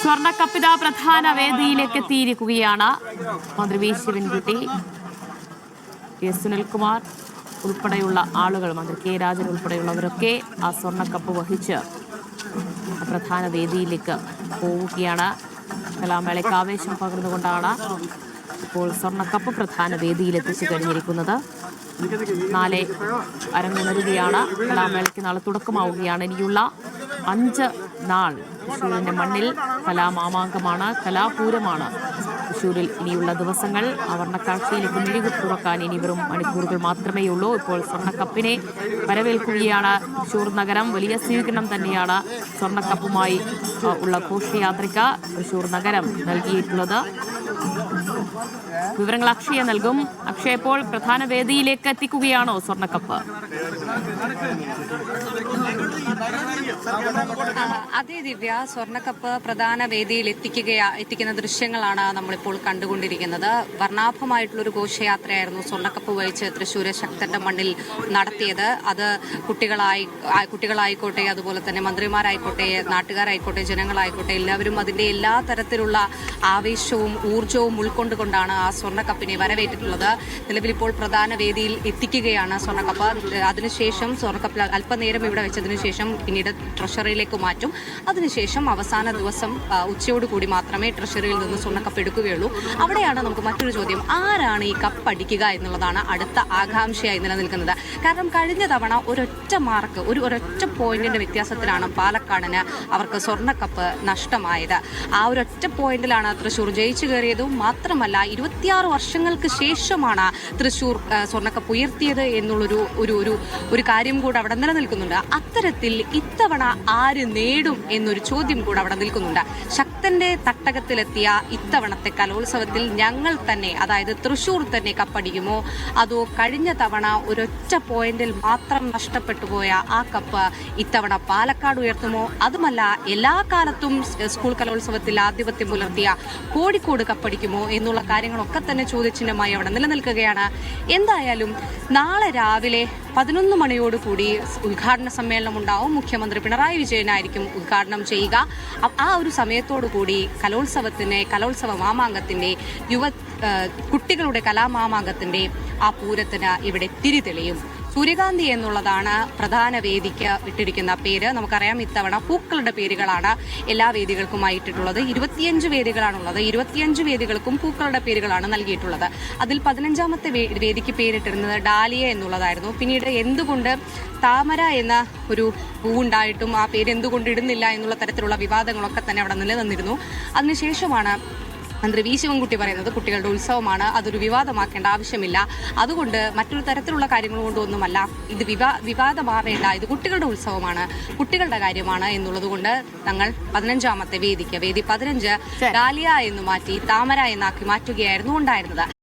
സ്വർണക്കപ്പിത പ്രധാന വേദിയിലേക്ക് എത്തിയിരിക്കുകയാണ് മന്ത്രി വി ശിവൻകുട്ടി. എസ് സുനിൽകുമാർ ഉൾപ്പെടെയുള്ള ആളുകൾ മന്ത്രി കെ രാജൻ ഉൾപ്പെടെയുള്ളവരൊക്കെ ആ സ്വർണക്കപ്പ് വഹിച്ച് പ്രധാന വേദിയിലേക്ക് പോവുകയാണ്. കലാമേളയ്ക്ക് ആവേശം പകർന്നുകൊണ്ടാണ് ഇപ്പോൾ സ്വർണക്കപ്പ് പ്രധാന വേദിയിലെത്തിച്ചു കഴിഞ്ഞിരിക്കുന്നത്. നാളെ അരങ്ങുണരുകയാണ് കലാമേളയ്ക്ക് നാളെ തുടക്കമാവുകയാണ്. ഇനിയുള്ള അഞ്ച് നാൾ തൃശ്ശൂരിന്റെ മണ്ണിൽ കലാമാമാങ്കമാണ് കലാപൂരമാണ് തൃശ്ശൂരിൽ ഇനിയുള്ള ദിവസങ്ങൾ. അവർണക്കാഴ്ചയിലേക്ക് മിഴിവ് തുറക്കാൻ ഇനി വെറും മണിക്കൂറുകൾ മാത്രമേ ഉള്ളൂ ഇപ്പോൾ സ്വർണക്കപ്പിനെ വരവേൽക്കുകയാണ് തൃശ്ശൂർ നഗരം. വലിയ സ്വീകരണം തന്നെയാണ് സ്വർണക്കപ്പുമായി ഉള്ള ഘോഷയാത്രയ്ക്ക് തൃശ്ശൂർ നഗരം നൽകിയിട്ടുള്ളത്. വിവരങ്ങൾ അക്ഷയ നൽകും. അക്ഷയ ഇപ്പോൾ പ്രധാന വേദിയിലേക്ക് എത്തിക്കുകയാണോ സ്വർണക്കപ്പ്? അതെ ദിവ്യ സ്വർണക്കപ്പ് പ്രധാന വേദിയിൽ എത്തിക്കുകയാ എത്തിക്കുന്ന ദൃശ്യങ്ങളാണ് നമ്മളിപ്പോൾ കണ്ടുകൊണ്ടിരിക്കുന്നത്. വർണാഭമായിട്ടുള്ള ഒരു ഘോഷയാത്രയായിരുന്നു സ്വർണക്കപ്പ് വഹിച്ച് തൃശ്ശൂർ ശക്തന്റെ മണ്ണിൽ നടത്തിയത്. അത് കുട്ടികളായി കുട്ടികളായിക്കോട്ടെ അതുപോലെ തന്നെ മന്ത്രിമാരായിക്കോട്ടെ നാട്ടുകാരായിക്കോട്ടെ ജനങ്ങളായിക്കോട്ടെ എല്ലാവരും അതിന്റെ എല്ലാ തരത്തിലുള്ള ആവേശവും ഊർജവും ഉൾക്കൊണ്ടുകൊണ്ടാണ് ആ സ്വർണക്കപ്പിനെ വരവേറ്റിട്ടുള്ളത്. നിലവിൽ ഇപ്പോൾ പ്രധാന വേദിയിൽ എത്തിക്കുകയാണ് സ്വർണക്കപ്പ് അതിനുശേഷം സ്വർണക്കപ്പിൽ അല്പനേരം ഇവിടെ വെച്ചതിന് ശേഷം പിന്നീട് ട്രഷറിയിലേക്ക് മാറ്റും. അതിനുശേഷം അവസാന ദിവസം ഉച്ചയോടുകൂടി മാത്രമേ ട്രഷറിയിൽ നിന്ന് സ്വർണക്കപ്പ് എടുക്കുകയുള്ളൂ. അവിടെയാണ് നമുക്ക് മറ്റൊരു ചോദ്യം. ആരാണ് ഈ കപ്പ് അടിക്കുക എന്നുള്ളതാണ് അടുത്ത ആകാംക്ഷയായി നിലനിൽക്കുന്നത്. കാരണം കഴിഞ്ഞ തവണ ഒരൊറ്റ മാർക്ക് ഒരു ഒരൊറ്റ പോയിന്റിന്റെ വ്യത്യാസത്തിലാണ് പാലക്കാടിന് അവർക്ക് സ്വർണക്കപ്പ് നഷ്ടമായത്. ആ ഒരൊറ്റ പോയിന്റിലാണ് തൃശൂർ ജയിച്ചു കയറിയതും. മാത്രമല്ല ഇരുപത്തിയാറ് വർഷങ്ങൾക്ക് ശേഷമാണ് തൃശൂർ സ്വർണക്കപ്പ് ഉയർത്തിയത് എന്നുള്ളൊരു ഒരു ഒരു കാര്യം കൂടെ അവിടെ നിലനിൽക്കുന്നുണ്ട്. അത്തരത്തിൽ ഇത്തവണ ആര് നേടും എന്നൊരു ചോദ്യം കൂടെ അവിടെ നിൽക്കുന്നുണ്ട്. ശക്തന്റെ തട്ടകത്തിലെത്തിയ ഇത്തവണത്തെ കലോത്സവത്തിൽ ഞങ്ങൾ തന്നെ അതായത് തൃശൂർ തന്നെ കപ്പടിക്കുമോ? അതോ കഴിഞ്ഞ തവണ ഒരൊറ്റ പോയിന്റിൽ മാത്രം നഷ്ടപ്പെട്ടു പോയ ആ കപ്പ് ഇത്തവണ പാലക്കാട് ഉയർത്തുമോ? അതുമല്ല എല്ലാ കാലത്തും സ്കൂൾ കലോത്സവത്തിൽ ആധിപത്യം പുലർത്തിയ കോഴിക്കോട് കപ്പടിക്കുമോ എന്നുള്ള കാര്യങ്ങളൊക്കെ തന്നെ ചോദ്യചിഹ്നമായി അവിടെ നിലനിൽക്കുകയാണ്. എന്തായാലും നാളെ രാവിലെ പതിനൊന്ന് മണിയോടുകൂടി ഉദ്ഘാടന സമ്മേളനം ഉണ്ടാവും. മുഖ്യമന്ത്രി പിണറായി വിജയനായിരിക്കും ഉദ്ഘാടനം ചെയ്യുക. ആ ഒരു സമയത്തോടു കൂടി കലോത്സവത്തിന് കലോത്സവ മാമാങ്കത്തിന്റെ യുവ കുട്ടികളുടെ കലാമാമാങ്കത്തിന്റെ ആ പൂരത്തിന് ഇവിടെ തിരിതെളിയും സൂര്യകാന്തി എന്നുള്ളതാണ് പ്രധാന വേദിക്ക് ഇട്ടിരിക്കുന്ന പേര്. നമുക്കറിയാം ഇത്തവണ പൂക്കളുടെ പേരുകളാണ് എല്ലാ വേദികൾക്കുമായി ഇട്ടിട്ടുള്ളത്. ഇരുപത്തിയഞ്ച് വേദികളാണുള്ളത്. ഇരുപത്തിയഞ്ച് വേദികൾക്കും പൂക്കളുടെ പേരുകളാണ് നൽകിയിട്ടുള്ളത്. അതിൽ പതിനഞ്ചാമത്തെ വേദിക്ക് പേരിട്ടിരുന്നത് ഡാലിയ എന്നുള്ളതായിരുന്നു. പിന്നീട് എന്തുകൊണ്ട് താമര എന്ന ഒരു പൂവുണ്ടായിട്ടും ആ പേര് എന്തുകൊണ്ട് ഇടുന്നില്ല എന്നുള്ള തരത്തിലുള്ള വിവാദങ്ങളൊക്കെ തന്നെ അവിടെ നിലനിന്നിരുന്നു. അതിനുശേഷമാണ് മന്ത്രി വി ശിവൻകുട്ടി പറയുന്നത് കുട്ടികളുടെ ഉത്സവമാണ് അതൊരു വിവാദമാക്കേണ്ട ആവശ്യമില്ല. അതുകൊണ്ട് മറ്റൊരു തരത്തിലുള്ള കാര്യങ്ങൾ കൊണ്ടൊന്നുമല്ല ഇത് വിവാ വിവാദമാവേണ്ട ഇത് കുട്ടികളുടെ ഉത്സവമാണ് കുട്ടികളുടെ കാര്യമാണ് എന്നുള്ളത് കൊണ്ട് ഞങ്ങൾ പതിനഞ്ചാമത്തെ വേദിക്ക് വേദി പതിനഞ്ച് ഡാലിയ എന്ന് മാറ്റി താമര എന്നാക്കി മാറ്റുകയായിരുന്നു ഉണ്ടായിരുന്നത്.